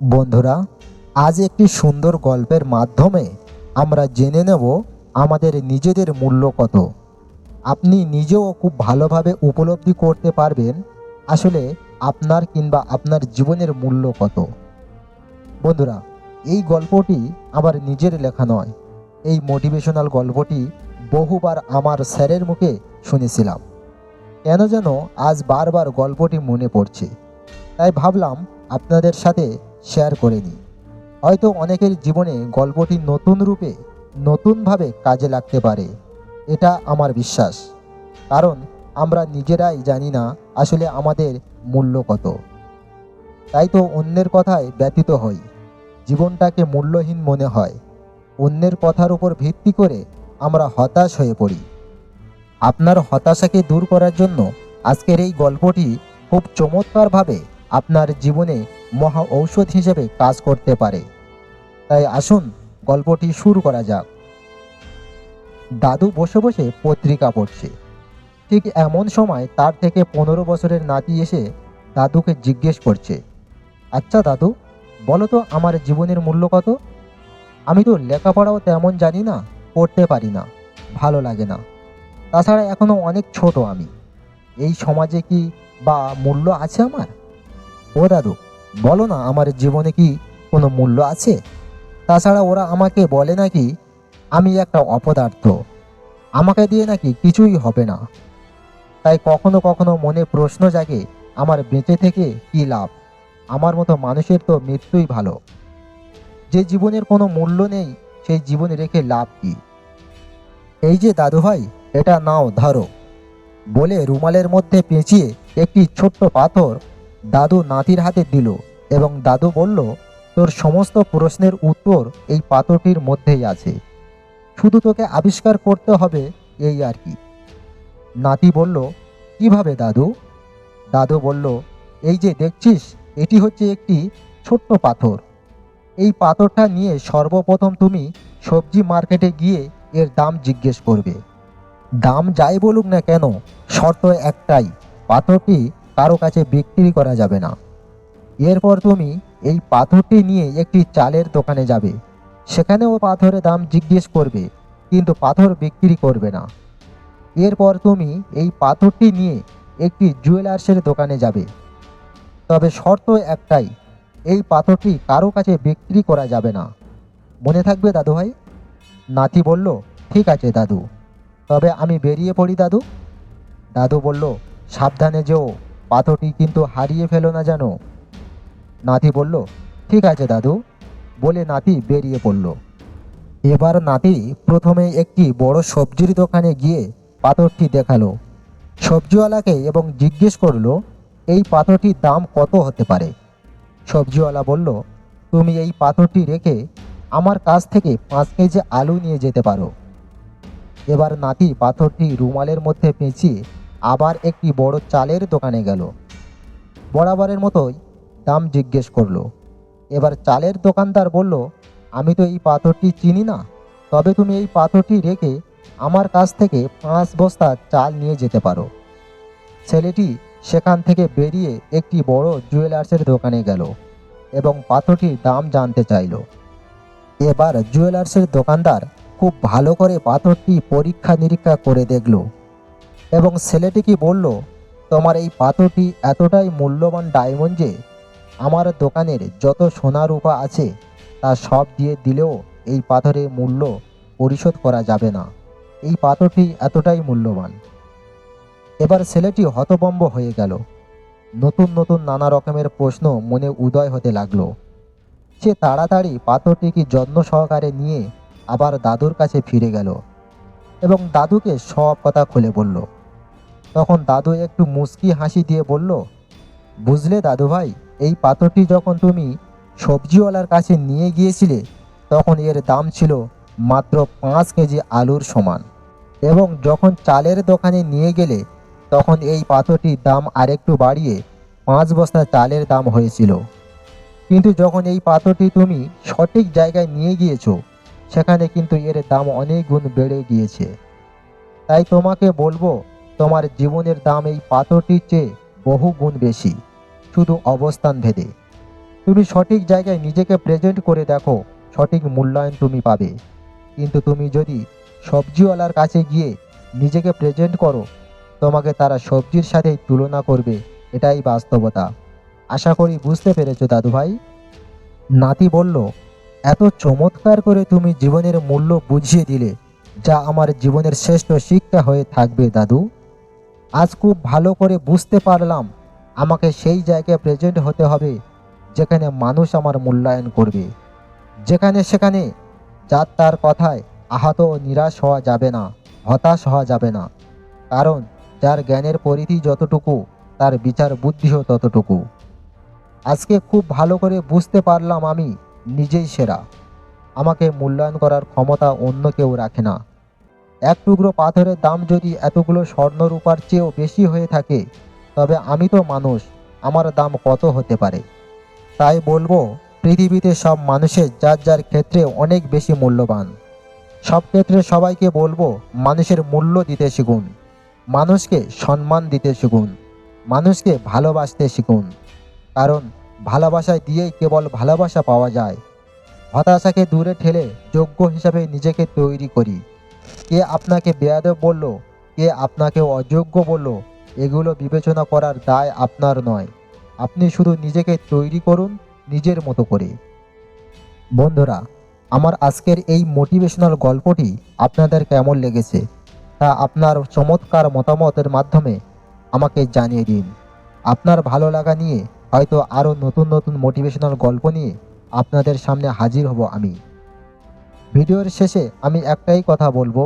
বন্ধুরা, আজ একটি সুন্দর গল্পের মাধ্যমে আমরা জেনে নেব আমাদের নিজেদের মূল্য কত। আপনি নিজেও খুব ভালোভাবে উপলব্ধি করতে পারবেন আসলে আপনার কিংবা আপনার জীবনের মূল্য কত। বন্ধুরা, এই গল্পটি আমার নিজের লেখা নয়, এই মোটিভেশনাল গল্পটি বহুবার আমার স্যারের মুখে শুনেছিলাম। কেন যেন আজ বারবার গল্পটি মনে পড়ছে, তাই ভাবলাম আপনাদের সাথে শেয়ার করে নিই হয়তো অনেকের জীবনে গল্পটি নতুন রূপে, নতুনভাবে কাজে লাগতে পারে। এটা আমার বিশ্বাস। কারণ আমরা নিজেরাই জানি না আসলে আমাদের মূল্য কত। তাই তো অন্যের কথায় ব্যতীত হই। জীবনটাকে মূল্যহীন মনে হয়। অন্যের কথার উপর ভিত্তি করে আমরা হতাশ হয়ে পড়ি। আপনার হতাশাকে দূর করার জন্য আজকের এই গল্পটি খুব চমৎকারভাবে আপনার জীবনে মহা ঔষধ হিসেবে কাজ করতে পারে। তাই আসুন, গল্পটি শুরু করা যাক। দাদু বসে বসে পত্রিকা পড়ছে। ঠিক এমন সময় তার থেকে পনেরো বছরের নাতি এসে দাদুকে জিজ্ঞেস করছে আচ্ছা দাদু, বলো তো আমার জীবনের মূল্য কত? আমি তো লেখাপড়াও তেমন জানি না, পড়তে পারি না, ভালো লাগে না। তাছাড়া এখনও অনেক ছোট আমি। এই সমাজে কি বা মূল্য আছে আমার? ও দাদু বলো না, আমার জীবনে কি কোনো মূল্য আছে? তাছাড়া ওরা আমাকে বলে নাকি আমি একটা অপদার্থ। আমাকে দিয়ে নাকি কিছুই হবে না। তাই কখনো কখনো মনে প্রশ্ন জাগে, আমার বেঁচে থেকে কি লাভ? আমার মতো মানুষের তো মৃত্যুই ভালো। যে জীবনের কোনো মূল্য নেই, সেই জীবনে রেখে লাভ কি? এই যে দাদু ভাই এটা নাও ধরো। বলে রুমালের মধ্যে পেঁচিয়ে একটি ছোট্ট পাথর দাদু নাতির হাতে দিল এবং দাদু বলল, তোর সমস্ত প্রশ্নের উত্তর এই পাথরটির মধ্যেই আছে। শুধু তোকে আবিষ্কার করতে হবে এই আর কি। নাতি বলল, কীভাবে দাদু? দাদু বলল, এই যে দেখছিস, এটি হচ্ছে একটি ছোট্ট পাথর। এই পাথরটা নিয়ে সর্বপ্রথম তুমি সবজি মার্কেটে গিয়ে এর দাম জিজ্ঞেস করবে। দাম যাই বলুক না কেন, শর্ত একটাই, পাথরটি কারও কাছে বিক্রি করা যাবে না। এরপর তুমি এই পাথরটি নিয়ে একটি চালের দোকানে যাবে। সেখানেও পাথরের দাম জিজ্ঞেস করবে, কিন্তু পাথর বিক্রি করবে না। এরপর তুমি এই পাথরটি নিয়ে একটি জুয়েলার্সের দোকানে যাবে। তবে শর্ত একটাই, এই পাথরটি কারও কাছে বিক্রি করা যাবে না। মনে থাকবে দাদু ভাই নাতি বলল, ঠিক আছে দাদু। তবে আমি বেরিয়ে পড়ি দাদু। দাদু বলল, সাবধানে যেও। পাথরটি কিন্তু হারিয়ে ফেলো না যেন নাতি বলল, ঠিক আছে দাদু। বলে নাতি বেরিয়ে পড়ল। এবার নাতি প্রথমে একটি বড় সবজির দোকানে গিয়ে পাথরটি দেখাল। সবজিওয়ালাকে এবং জিজ্ঞেস করল, এই পাথরটির দাম কত হতে পারে? সবজিওয়ালা বলল, তুমি এই পাথরটি রেখে আমার কাছ থেকে পাঁচ কেজি আলু নিয়ে যেতে পারো। এবার নাতি পাথরটি রুমালের মধ্যে পেঁচিয়ে আবার একটি বড় চালের দোকানে গেল। বরাবরের মতোই দাম জিজ্ঞেস করল। এবার চালের দোকানদার বলল, আমি তো এই পাথরটি চিনি না। তবে তুমি এই পাথরটি রেখে আমার কাছ থেকে পাঁচ বস্তা চাল নিয়ে যেতে পারো। ছেলেটি সেখান থেকে বেরিয়ে একটি বড় জুয়েলার্সের দোকানে গেল এবং পাথরটির দাম জানতে চাইল। এবার জুয়েলার্সের দোকানদার খুব ভালো করে পাথরটি পরীক্ষা নিরীক্ষা করে দেখল। এবং ছেলেটিকে বলল, তোমার এই পাথরটি এতটাই মূল্যবান ডায়মন্ড যে আমার দোকানের যত সোনা রূপা আছে, তা সব দিয়ে দিলেও এই পাথরের মূল্য পরিশোধ করা যাবে না। এই পাথরটি এতটাই মূল্যবান। এবার ছেলেটি হতবম্ব হয়ে গেল। নতুন নতুন নানা রকমের প্রশ্ন মনে উদয় হতে লাগল। সে তাড়াতাড়ি পাথরটিকে যত্ন সহকারে নিয়ে আবার দাদুর কাছে ফিরে গেল এবং দাদুকে সব কথা খুলে বলল তখন দাদু একটু মুচকি হাসি দিয়ে বলল, বুঝলে দাদু ভাই এই পাথরটি যখন তুমি সবজিওয়ালার কাছে নিয়ে গিয়েছিলে, তখন এর দাম ছিল মাত্র পাঁচ কেজি আলুর সমান। এবং যখন চালের দোকানে নিয়ে গেলে, তখন এই পাথরটির দাম আরেকটু বাড়িয়ে পাঁচ বস্তা চালের দাম হয়েছিল। কিন্তু যখন এই পাথরটি তুমি সঠিক জায়গায় নিয়ে গিয়েছো, সেখানে কিন্তু এর দাম অনেক গুণ বেড়ে গিয়েছে। তাই তোমাকে বলব তোমার জীবনের দাম এই পাথরটির চেয়ে বহু গুণ বেশি। শুধু অবস্থান ভেদে। তুমি সঠিক জায়গায় নিজেকে প্রেজেন্ট করে দেখো, সঠিক মূল্যায়ন তুমি পাবে। কিন্তু তুমি যদি সবজিওয়ালার কাছে গিয়ে নিজেকে প্রেজেন্ট করো, তোমাকে তারা সবজির সাথে তুলনা করবে, এটাই বাস্তবতা। আশা করি বুঝতে পেরেছ দাদু ভাই নাতি বলল, এত চমৎকার করে তুমি জীবনের মূল্য বুঝিয়ে দিলে, যা আমার জীবনের শ্রেষ্ঠ শিক্ষা হয়ে থাকবে দাদু। আজ খুব ভালো করে বুঝতে পারলাম, আমাকে সেই জায়গায় প্রেজেন্ট হতে হবে, যেখানে মানুষ আমার মূল্যায়ন করবে। যেখানে সেখানে যার তার কথায় আহত ও নিরাশ হওয়া যাবে না, হতাশ হওয়া যাবে না। কারণ যার জ্ঞানের পরিধি যতটুকু, তার বিচার বুদ্ধিও ততটুকু। আজকে খুব ভালো করে বুঝতে পারলাম আমি নিজেই সেরা। আমাকে মূল্যায়ন করার ক্ষমতা অন্য কেউ রাখে না। এক টুকরো পাথরের দাম যদি এতগুলো স্বর্ণ রূপার চেয়েও বেশি হয়ে থাকে, তবে আমি তো মানুষ, আমার দাম কত হতে পারে? তাই বলব, পৃথিবীতে সব মানুষের যার যার ক্ষেত্রে অনেক বেশি মূল্যবান। সব ক্ষেত্রে সবাইকে বলব, মানুষের মূল্য দিতে শিখুন, মানুষকে সম্মান দিতে শিখুন, মানুষকে ভালোবাসতে শিখুন। কারণ ভালোবাসায় দিয়েই কেবল ভালোবাসা পাওয়া যায়। হতাশাকে দূরে ঠেলে যোগ্য হিসাবে নিজেকে তৈরি করি। কে আপনাকে বেয়াদব বলল, কে আপনাকে অযোগ্য বলল, এগুলো বিবেচনা করার দায় আপনার নয়। আপনি শুধু নিজেকে তৈরি করুন নিজের মতো করে। বন্ধুরা, আমার আজকের এই মোটিভেশনাল গল্পটি আপনাদের কেমন লেগেছে, তা আপনার চমৎকার মতামতের মাধ্যমে আমাকে জানিয়ে দিন। আপনার ভালো লাগা নিয়ে হয়তো আরও নতুন নতুন মোটিভেশনাল গল্প নিয়ে আপনাদের সামনে হাজির হব আমি। ভিডিওর শেষে আমি একটাই কথা বলব,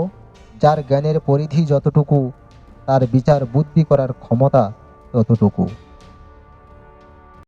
যার জ্ঞানের পরিধি যতটুকু, তার বিচার বুদ্ধি করার ক্ষমতা ততটুকু।